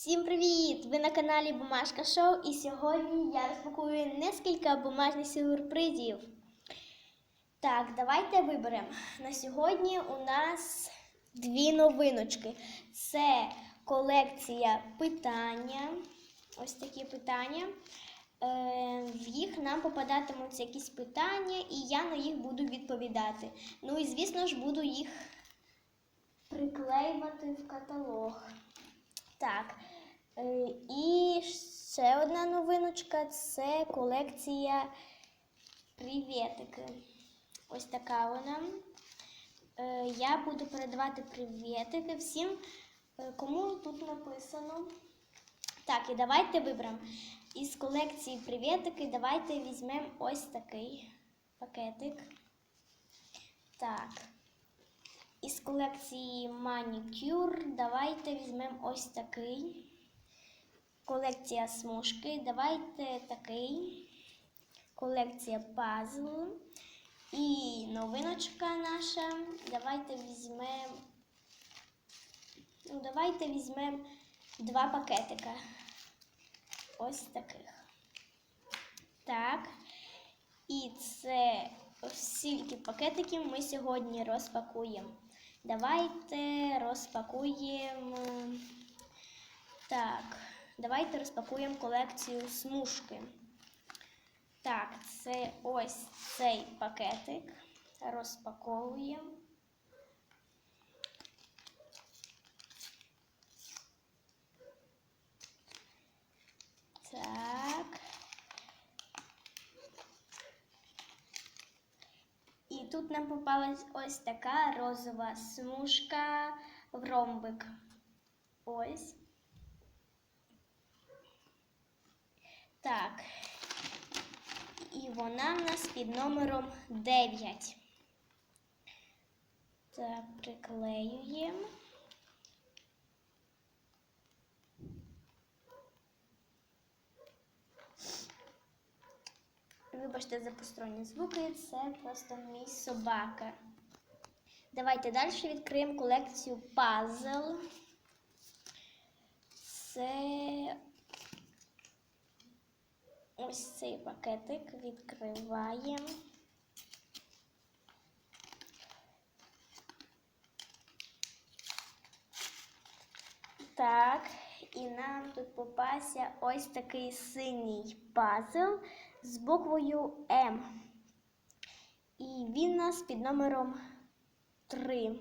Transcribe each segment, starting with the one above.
Всім привіт! Ви на каналі Бумажка Шоу і сьогодні я розпакую нескільки бумажних сюрпризів. Так, давайте виберемо. На сьогодні у нас дві новиночки. Це колекція питання. Ось такі питання. Е, В їх нам попадатимуться якісь питання, і я на їх буду відповідати. Ну і звісно ж буду їх приклеювати в каталог. Так. Е, І ще одна новиночка це колекція привітики. Ось така вона. Е, Я буду передавати привітики всім, е, кому тут написано. Так, і давайте виберемо. Із колекції привітики давайте візьмемо ось такий пакетик. Так. Із колекції манікюр давайте візьмемо ось такий. Колекція смужки. Давайте такий. Колекція пазл. І новиночка наша. Давайте візьмемо. Ну, давайте візьмемо два пакетика. Ось таких. Так. І це стільки пакетиків ми сьогодні розпакуємо. Давайте розпакуємо. Так, давайте розпакуємо колекцію смужки. Так, це ось цей пакетик. Розпаковуємо. Так. І тут нам попалась ось така розова смужка в ромбик. Ось. Так. І вона в нас під номером 9. Так, приклеюємо. Вибачте за посторонні звуки, це просто мій собака. Давайте далі відкриємо колекцію пазл. Це ось цей пакетик відкриваємо. Так, і нам тут попався ось такий синій пазл з буквою М. І він нас під номером 3.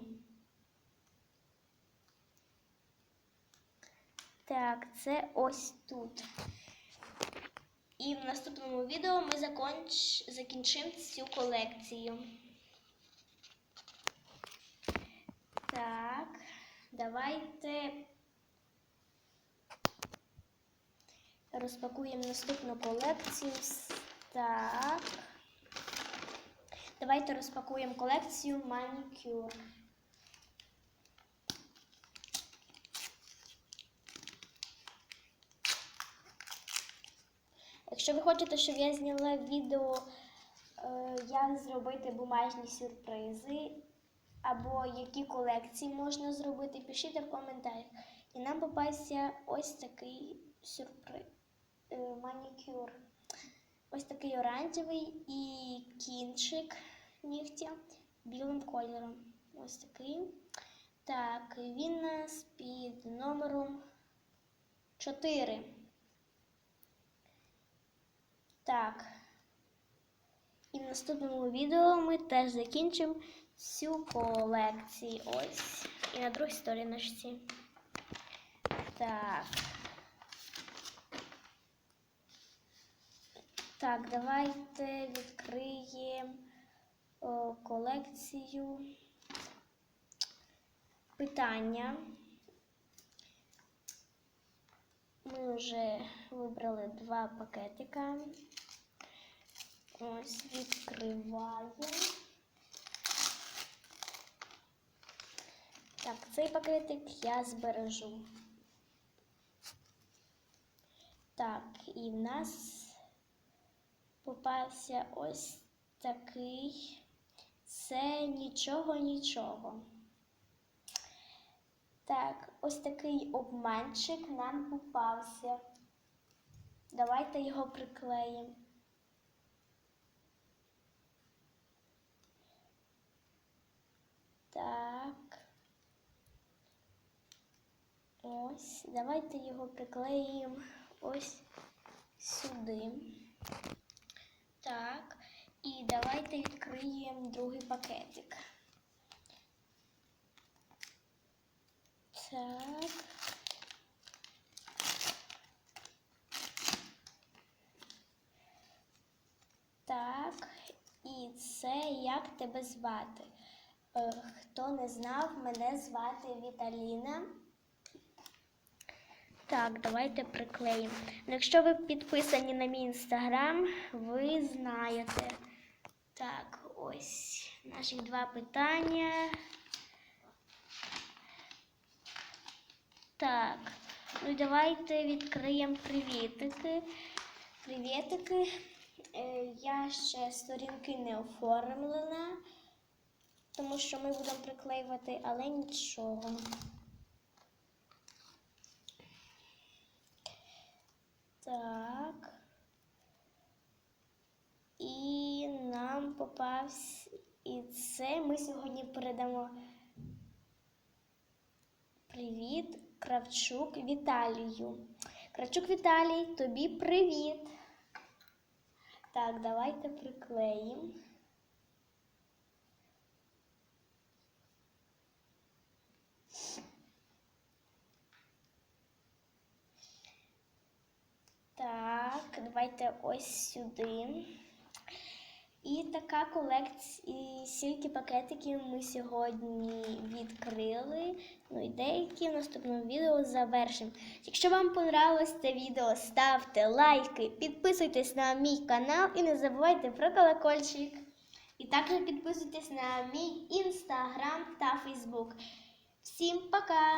Так, це ось тут. І в наступному відео ми законч... закінчимо цю колекцію. Так, давайте розпакуємо наступну колекцію. Так. Давайте розпакуємо колекцію манікюр. Якщо ви хочете, щоб я зняла відео, е, як зробити бумажні сюрпризи, або які колекції можна зробити, пишіть в коментарях. І нам попався ось такий сюрприз е, манікюр. Ось такий оранжевий і кінчик нігтя білим кольором. Ось такий. Так, він нас під номером 4. Так. І в наступному відео ми теж закінчимо цю колекцію. Ось. І на другій сторіночці. Так. Так, давайте відкриємо колекцію питання. Ми вже вибрали два пакетика. Ось відкриваємо. Так, цей пакетик я збережу. Так, і в нас попався ось такий. Це нічого, нічого. Так, ось такий обманчик нам попався. Давайте його приклеїмо. Так. Ось, давайте його приклеїмо ось сюди. Так. І давайте відкриємо другий пакетик. Так. Так, і це як тебе звати? Е, Хто не знав, мене звати Віталіна. Так, давайте приклеїмо. Ну, якщо ви підписані на мій інстаграм, ви знаєте. Так, ось наші два питання. Так, ну давайте відкриємо привітики. Привітики. Е, Я ще сторінки не оформлена, тому що ми будемо приклеювати, але нічого. Так. І нам попався. І це ми сьогодні передамо привіт Кравчук Віталію. Кравчук Віталій, тобі привіт. Так, давайте приклеїмо. Так, давайте ось сюди. І така колекція, і стільки пакетиків ми сьогодні відкрили. Ну і деякі в наступному відео завершимо. Якщо вам понравилось це відео, ставте лайки, підписуйтесь на мій канал і не забувайте про колокольчик. І також підписуйтесь на мій інстаграм та фейсбук. Всім пока!